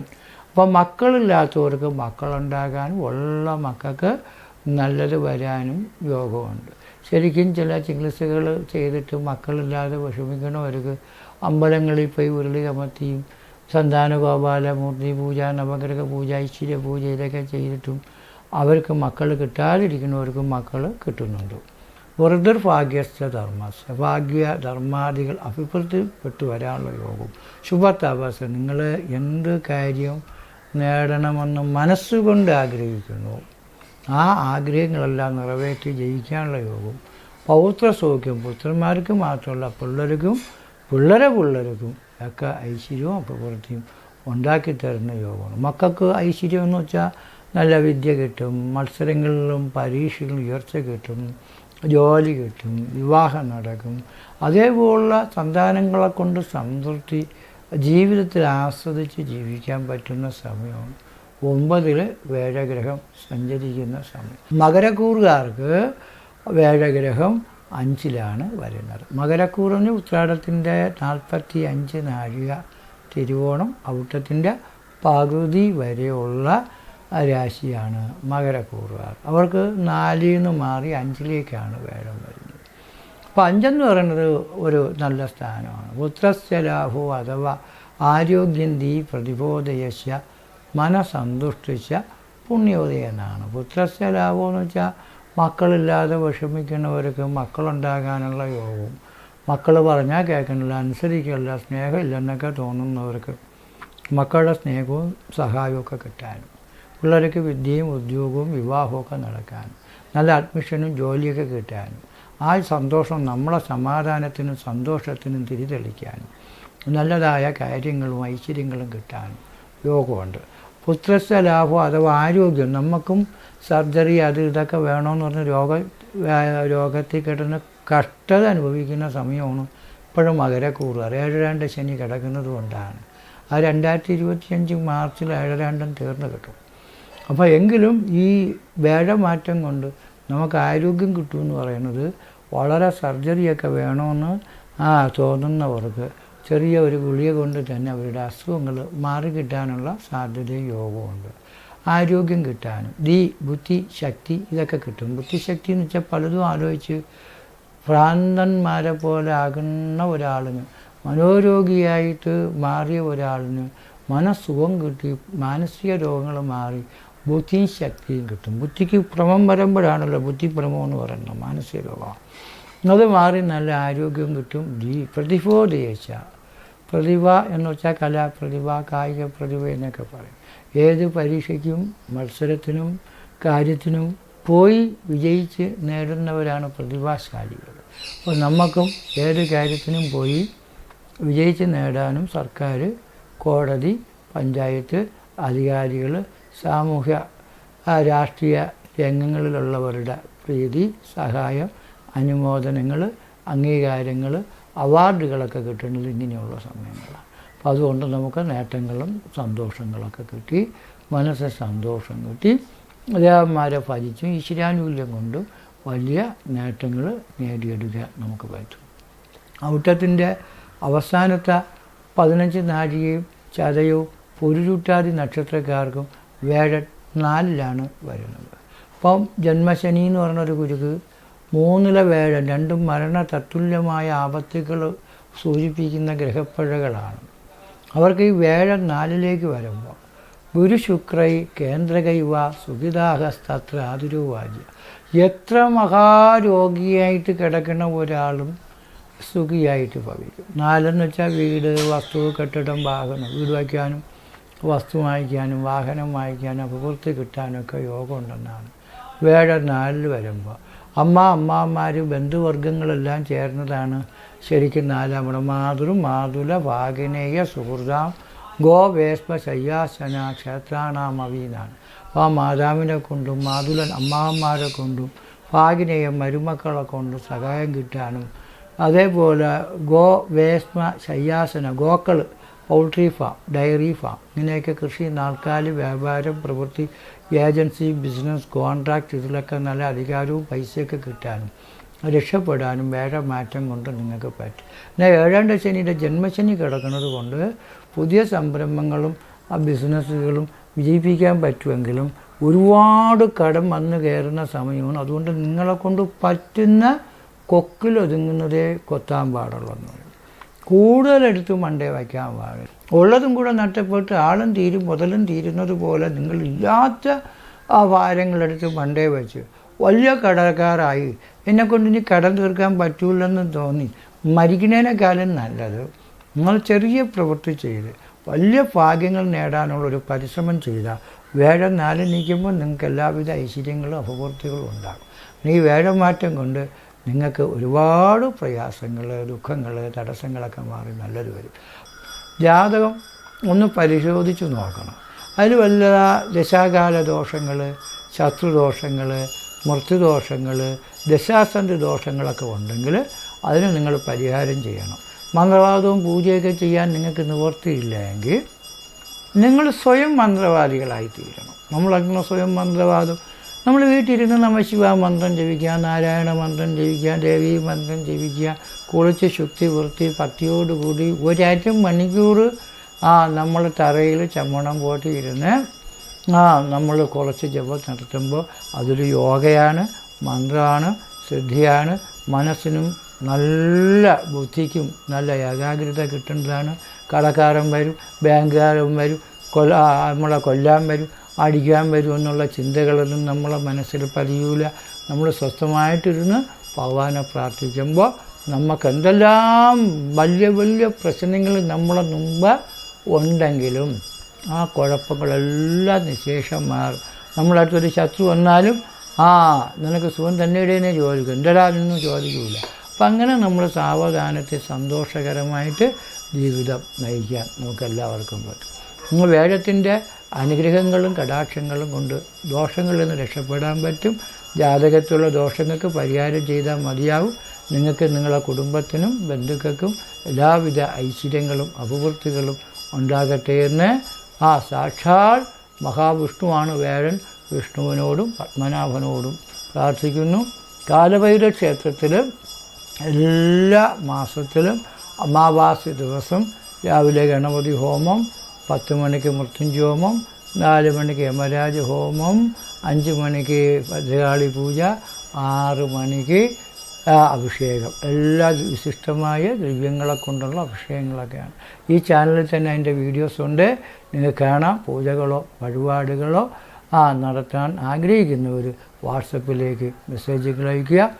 അപ്പോൾ മക്കളില്ലാത്തവർക്ക് മക്കളുണ്ടാകാനും ഉള്ള മക്കൾക്ക് നല്ലത് വരാനും യോഗമുണ്ട്. ശരിക്കും ചില ചികിത്സകൾ ചെയ്തിട്ട് മക്കളില്ലാതെ വിഷമിക്കണവർക്ക് അമ്പലങ്ങളിൽ പോയി ഉരുളി കമത്തിയും സന്താന ഗോപാല പൂജ നവഗ്രഹ പൂജ ഐശ്വര്യ പൂജ ഇതൊക്കെ ചെയ്തിട്ടും അവർക്ക് മക്കൾ കിട്ടാതിരിക്കുന്നവർക്ക് മക്കൾ കിട്ടുന്നുണ്ട്. വെറുതെ ഭാഗ്യസ്ഥ ധർമ്മസ് ഭാഗ്യ ധർമാദികൾ അഭിവൃദ്ധിപ്പെട്ടു വരാനുള്ള യോഗം. ശുഭതാപസ് നിങ്ങൾ എന്ത് കാര്യം നേടണമെന്ന് മനസ്സുകൊണ്ട് ആഗ്രഹിക്കുന്നു ആ ആഗ്രഹങ്ങളെല്ലാം നിറവേറ്റി ജയിക്കാനുള്ള യോഗം. പൗത്ര സൗഖ്യം പുത്രന്മാർക്ക് മാത്രമല്ല പിള്ളേർക്കും പിള്ളേരെ പിള്ളേർക്കും ഒക്കെ ഐശ്വര്യവും അഭിവൃദ്ധിയും ഉണ്ടാക്കി തരുന്ന യോഗമാണ്. മക്കൾക്ക് ഐശ്വര്യം എന്ന് വെച്ചാൽ നല്ല വിദ്യ കിട്ടും മത്സരങ്ങളിലും പരീക്ഷകളിലും ഉയർച്ച കിട്ടും ജോലി കിട്ടും വിവാഹം നടക്കും. അതേപോലുള്ള സന്താനങ്ങളെ കൊണ്ട് സംതൃപ്തി ജീവിതത്തിൽ ആസ്വദിച്ച് ജീവിക്കാൻ പറ്റുന്ന സമയമാണ് ഒമ്പതിൽ വേഴഗ്രഹം സഞ്ചരിക്കുന്ന സമയം. മകരക്കൂറുകാർക്ക് വേഴഗ്രഹം അഞ്ചിലാണ് വരുന്നത്. മകരക്കൂറിന് ഉത്രാടത്തിന്റെ നാൽപ്പത്തി അഞ്ച് നാഴിക തിരുവോണം ഔട്ടത്തിന്റെ പകുതി വരെയുള്ള രാശിയാണ് മകരക്കൂറുകാർ അവർക്ക് നാലിൽ നിന്ന് മാറി അഞ്ചിലേക്കാണ് വേഴം വരുന്നത്. അപ്പോൾ അഞ്ചെന്ന് പറയുന്നത് ഒരു നല്ല സ്ഥാനമാണ്. പുത്രസ്യ ലാഭോ അഥവാ ആരോഗ്യം തീ പ്രതിബോധയശ മനസന്തുഷ്ടിച്ച പുണ്യോദയനാണ്. പുത്രസ്യ ലാഭോ എന്ന് വെച്ചാൽ മക്കളില്ലാതെ വിഷമിക്കുന്നവർക്ക് മക്കളുണ്ടാകാനുള്ള യോഗവും മക്കൾ പറഞ്ഞാൽ കേൾക്കണില്ല അനുസരിക്കില്ല സ്നേഹമില്ലെന്നൊക്കെ തോന്നുന്നവർക്ക് മക്കളുടെ സ്നേഹവും സഹായവും ഒക്കെ കിട്ടാനും. പിള്ളേർക്ക് വിദ്യയും ഉദ്യോഗവും വിവാഹമൊക്കെ നടക്കാൻ നല്ല അഡ്മിഷനും ജോലിയൊക്കെ കിട്ടാനും ആ സന്തോഷം നമ്മളെ സമാധാനത്തിനും സന്തോഷത്തിനും തിരിതെളിക്കാനും നല്ലതായ കാര്യങ്ങളും ഐശ്വര്യങ്ങളും കിട്ടാനും യോഗമുണ്ട്. പുത്രസ്ഥ ലാഭം അഥവാ ആരോഗ്യം നമുക്കും സർജറി അത് ഇതൊക്കെ വേണമെന്ന് പറഞ്ഞ രോഗ രോഗത്തിൽ കിട്ടുന്ന കഷ്ടത അനുഭവിക്കുന്ന സമയമാണ് ഇപ്പോഴും മകരക്കൂറുകാർ ഏഴരാണ്ട് ശനി കിടക്കുന്നത് കൊണ്ടാണ്. ആ രണ്ടായിരത്തി ഇരുപത്തിയഞ്ച് മാർച്ചിൽ ഏഴരാണ്ടം തീർന്നു കിട്ടും. അപ്പോൾ എങ്കിലും ഈ വേഴമാറ്റം കൊണ്ട് നമുക്ക് ആരോഗ്യം കിട്ടുമെന്ന് പറയുന്നത് വളരെ സർജറിയൊക്കെ വേണമെന്ന് ആ തോന്നുന്നവർക്ക് ചെറിയ ഒരു ഗുളിക കൊണ്ട് തന്നെ അവരുടെ അസുഖങ്ങൾ മാറിക്കിട്ടാനുള്ള സാധ്യതയും യോഗമുണ്ട് ആരോഗ്യം കിട്ടാനും ദി ബുദ്ധി ശക്തി ഇതൊക്കെ കിട്ടും. ബുദ്ധിശക്തി എന്ന് വെച്ചാൽ പലതും ആലോചിച്ച് ഭ്രാന്തന്മാരെ പോലെ ആകുന്ന ഒരാളിന് മനോരോഗിയായിട്ട് മാറിയ ഒരാളിന് മനസ്സുഖം കിട്ടി മാനസിക രോഗങ്ങൾ മാറി ബുദ്ധിയും ശക്തിയും കിട്ടും. ബുദ്ധിക്ക് ഭ്രമം വരുമ്പോഴാണല്ലോ ബുദ്ധിഭ്രമം എന്ന് പറയുന്നത് മാനസിക രോഗം. അത് മാറി നല്ല ആരോഗ്യം കിട്ടും. ദീ പ്രതിഭോദേശ പ്രതിഭ എന്ന് വെച്ചാൽ കലാപ്രതിഭ കായിക പ്രതിഭ എന്നൊക്കെ പറയും. ഏത് പരീക്ഷയ്ക്കും മത്സരത്തിനും കാര്യത്തിനും പോയി വിജയിച്ച് നേടുന്നവരാണ് പ്രതിഭാശാലികൾ. അപ്പോൾ നമുക്കും ഏത് കാര്യത്തിനും പോയി വിജയിച്ച് നേടാനും സർക്കാർ കോടതി പഞ്ചായത്ത് അധികാരികൾ സാമൂഹ്യ രാഷ്ട്രീയ രംഗങ്ങളിലുള്ളവരുടെ പ്രീതി സഹായം അനുമോദനങ്ങൾ അംഗീകാരങ്ങൾ അവാർഡുകളൊക്കെ കിട്ടുന്നത് ഇങ്ങനെയുള്ള സമയങ്ങളാണ്. അപ്പോൾ അതുകൊണ്ട് നമുക്ക് നേട്ടങ്ങളും സന്തോഷങ്ങളൊക്കെ കിട്ടി മനസ്സിന് സന്തോഷം കിട്ടി. ദേവന്മാരെ ഭജിച്ചും ഈശ്വരാനുകൂല്യം കൊണ്ട് വലിയ നേട്ടങ്ങൾ നേടിയെടുക്കുക നമുക്ക് പറ്റും. ഔട്ടത്തിന്റെ അവസാനത്തെ പതിനഞ്ച് നാഴികയും ചതയവും പൊരുചുട്ടാതി നക്ഷത്രക്കാർക്കും വേഴൻ നാലിലാണ് വരുന്നത്. അപ്പം ജന്മശനി എന്ന് പറഞ്ഞൊരു ഗുരുക്ക് മൂന്നിലെ വേഴ രണ്ടും മരണ തത്തുല്യമായ ആപത്തുകൾ സൂചിപ്പിക്കുന്ന ഗ്രഹപ്പഴകളാണ്. അവർക്ക് ഈ വേഴ നാലിലേക്ക് വരുമ്പോൾ ഗുരു ശുക്രൈ കേന്ദ്രകൈവ സുഖിതാഹസ്തത്ര ആതുരവാജ്യ എത്ര മഹാരോഗിയായിട്ട് കിടക്കുന്ന ഒരാളും സുഖിയായിട്ട് ഭവിക്കും. നാലെന്ന് വെച്ചാൽ വീട് വസ്തു കെട്ടിടം വാഹനം വീട് വയ്ക്കാനും വസ്തു വാങ്ങിക്കാനും വാഹനം വാങ്ങിക്കാനും അഭിവൃദ്ധി കിട്ടാനൊക്കെ യോഗം ഉണ്ടെന്നാണ് വേഴ നാലിൽ വരുമ്പോൾ അമ്മ അമ്മാമാർ ബന്ധുവർഗങ്ങളെല്ലാം ചേർന്നതാണ് ശരിക്കും നാലാമത്. മാതൃ മാതുല വാഗിനേയ സുഹൃതാം ഗോവേഷ്മ ശയ്യാസന ക്ഷേത്രാണാം അവീനാണ് അപ്പോൾ ആ മാതാവിനെ കൊണ്ടും മാതുലൻ അമ്മാവന്മാരെ കൊണ്ടും ഭാഗിനേയ മരുമക്കളെ കൊണ്ടും സഹായം കിട്ടാനും അതേപോലെ ഗോ വേസ്മ ശയ്യാസന ഗോക്കൾ പൗൾട്രി ഫാം ഡയറി ഫാം ഇങ്ങനെയൊക്കെ കൃഷി നാൽക്കാലി വ്യാപാരം പ്രവൃത്തി ഏജൻസി ബിസിനസ് കോൺട്രാക്റ്റ് ഇതിലൊക്കെ നല്ല അധികാരവും പൈസയൊക്കെ കിട്ടാനും രക്ഷപ്പെടാനും വേറെ മാറ്റം കൊണ്ട് നിങ്ങൾക്ക് പറ്റും. എന്നാൽ ഏഴാം ശനിയുടെ ജന്മശനി കിടക്കുന്നത് കൊണ്ട് പുതിയ സംരംഭങ്ങളും ആ ബിസിനസ്സുകളും വിജയിപ്പിക്കാൻ പറ്റുമെങ്കിലും ഒരുപാട് കടം വന്നു കയറുന്ന സമയമാണ്. അതുകൊണ്ട് നിങ്ങളെ കൊണ്ട് പറ്റുന്ന കൊക്കിലൊതുങ്ങുന്നതേ കൊത്താൻ പാടുള്ളൂ. കൂടുതലെടുത്ത് മണ്ടേ വയ്ക്കാൻ പാടില്ല. ഉള്ളതും കൂടെ നഷ്ടപ്പെട്ട് ആളും തീരും മുതലും തീരുന്നത് പോലെ നിങ്ങളില്ലാത്ത ആ ഭാരങ്ങളെടുത്ത് മണ്ടേ വെച്ച് വലിയ കടക്കാരായി. എന്നെക്കൊണ്ട് ഇനി കടം തീർക്കാൻ പറ്റൂലെന്ന് തോന്നി. മരിക്കുന്നതിനേക്കാളും നല്ലത് നിങ്ങൾ ചെറിയ പ്രവൃത്തി ചെയ്ത് വലിയ ഭാഗ്യങ്ങൾ നേടാനുള്ള ഒരു പരിശ്രമം ചെയ്താൽ വേഴം നാല് നീക്കുമ്പോൾ നിങ്ങൾക്ക് എല്ലാവിധ ഐശ്വര്യങ്ങളും അപകീർത്തികളും ഉണ്ടാകും. ഈ വേഴമാറ്റം കൊണ്ട് നിങ്ങൾക്ക് ഒരുപാട് പ്രയാസങ്ങൾ ദുഃഖങ്ങൾ തടസ്സങ്ങളൊക്കെ മാറി നല്ലത് വരും. ജാതകം ഒന്ന് പരിശോധിച്ച് നോക്കണം. അതിൽ വല്ല ദശാകാല ദോഷങ്ങൾ ശത്രുദോഷങ്ങൾ മൃത്യുദോഷങ്ങൾ ദശാസന്ധി ദോഷങ്ങളൊക്കെ ഉണ്ടെങ്കിൽ അതിന് നിങ്ങൾ പരിഹാരം ചെയ്യണം. മന്ത്രവാദവും പൂജയൊക്കെ ചെയ്യാൻ നിങ്ങൾക്ക് നിവർത്തിയില്ല എങ്കിൽ നിങ്ങൾ സ്വയം മന്ത്രവാദികളായി തീരണം. നമ്മളങ്ങനെ സ്വയം മന്ത്രവാദം നമ്മൾ വീട്ടിലിരുന്ന് നമ്മൾ ശിവ മന്ത്രം ജപിക്കുക നാരായണ മന്ത്രം ജപിക്കുക ദേവി മന്ത്രം ജപിക്കുക കുളിച്ച് ശുദ്ധി വൃത്തി ഭക്തിയോടുകൂടി ഒരറ്റം മണിക്കൂർ ആ നമ്മൾ തറയിൽ ചമ്മണം പോട്ടി ഇരുന്ന് ആ നമ്മൾ കുറച്ച് ജപം നടത്തുമ്പോൾ അതൊരു യോഗയാണ് മന്ത്രമാണ് സിദ്ധിയാണ് മനസ്സിനും നല്ല ബുദ്ധിക്കും നല്ല ഏകാഗ്രത കിട്ടേണ്ടതാണ്. കടക്കാരൻ വരും ബാങ്കുകാരൻ വരും കൊല്ല നമ്മളെ കൊല്ലാൻ വരും അടിക്കാൻ വരും എന്നുള്ള ചിന്തകളൊന്നും നമ്മളെ മനസ്സിൽ പതിയൂല. നമ്മൾ സ്വസ്ഥമായിട്ടിരുന്ന് ഭഗവാനെ പ്രാർത്ഥിക്കുമ്പോൾ നമുക്ക് എന്തെല്ലാം വലിയ വലിയ പ്രശ്നങ്ങൾ നമ്മളെ മുമ്പ് ഉണ്ടെങ്കിലും ആ കുഴപ്പങ്ങളെല്ലാം നിശേഷം മാറും നമ്മളടുത്തൊരു ശത്രു വന്നാലും ആ നിനക്ക് സുഖം തന്നെയുടേനെ ചോദിക്കും. എന്തടാ നിന്നും? അപ്പം അങ്ങനെ നമ്മൾ സാവധാനത്തെ സന്തോഷകരമായിട്ട് ജീവിതം നയിക്കാൻ നമുക്കെല്ലാവർക്കും പറ്റും. നിങ്ങൾ വേദത്തിന്റെ അനുഗ്രഹങ്ങളും കടാക്ഷങ്ങളും കൊണ്ട് ദോഷങ്ങളിൽ നിന്ന് രക്ഷപ്പെടാൻ പറ്റും. ജാതകത്തിലുള്ള ദോഷങ്ങൾക്ക് പരിഹാരം ചെയ്താൽ മതിയാവും. നിങ്ങൾക്ക് നിങ്ങളുടെ കുടുംബത്തിനും ബന്ധുക്കൾക്കും എല്ലാവിധ ഐശ്വര്യങ്ങളും അഭിവൃദ്ധികളും ഉണ്ടാകട്ടെ എന്ന്. ആ സാക്ഷാൽ മഹാവിഷ്ണുവാണ് വേഴൻ വിഷ്ണുവിനോടും പത്മനാഭനോടും പ്രാർത്ഥിക്കുന്നു. കാലഭൈര ക്ഷേത്രത്തിൽ എല്ലാ മാസത്തിലും അമാവാസി ദിവസം രാവിലെ ഗണപതി ഹോമം പത്ത് മണിക്ക് മൃത്യുഞ്ജോമം നാല് മണിക്ക് യമരാജ ഹോമം അഞ്ച് മണിക്ക് ഭദ്രകാളി പൂജ ആറ് മണിക്ക് അഭിഷേകം. എല്ലാ വിശിഷ്ടമായ ദ്രവ്യങ്ങളെ കൊണ്ടുള്ള അഭിഷേകങ്ങളൊക്കെയാണ്. ഈ ചാനലിൽ തന്നെ അതിന്റെ വീഡിയോസ് ഉണ്ട്. നിങ്ങൾ കാണാം. പൂജകളോ വഴിപാടുകളോ ആ നടത്താൻ ആഗ്രഹിക്കുന്നവർ വാട്സപ്പിലേക്ക് മെസ്സേജുകൾ അയയ്ക്കുക.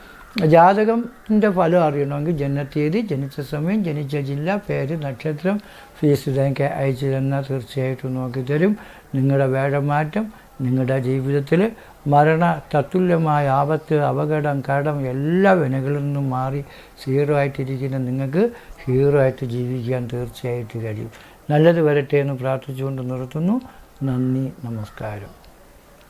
ജാതകത്തിന്റെ ഫലം അറിയണമെങ്കിൽ ജനനത്തീയതി ജനിച്ച സമയം ജനിച്ച ജില്ല പേര് നക്ഷത്രം ഫീസ് ഇതൊക്കെ അയച്ചു തന്നാൽ തീർച്ചയായിട്ടും നോക്കി തരും. നിങ്ങളുടെ വേടമാറ്റം നിങ്ങളുടെ ജീവിതത്തിൽ മരണ തത്തുല്യമായ ആപത്ത് അപകടം കടം എല്ലാ വിനകളിൽ നിന്നും മാറി സീറോ ആയിട്ടിരിക്കുന്ന നിങ്ങൾക്ക് ഹീറോ ആയിട്ട് ജീവിക്കാൻ തീർച്ചയായിട്ടും കഴിയും. നല്ലത് വരട്ടെ എന്ന് പ്രാർത്ഥിച്ചുകൊണ്ട് നിർത്തുന്നു. നന്ദി നമസ്കാരം.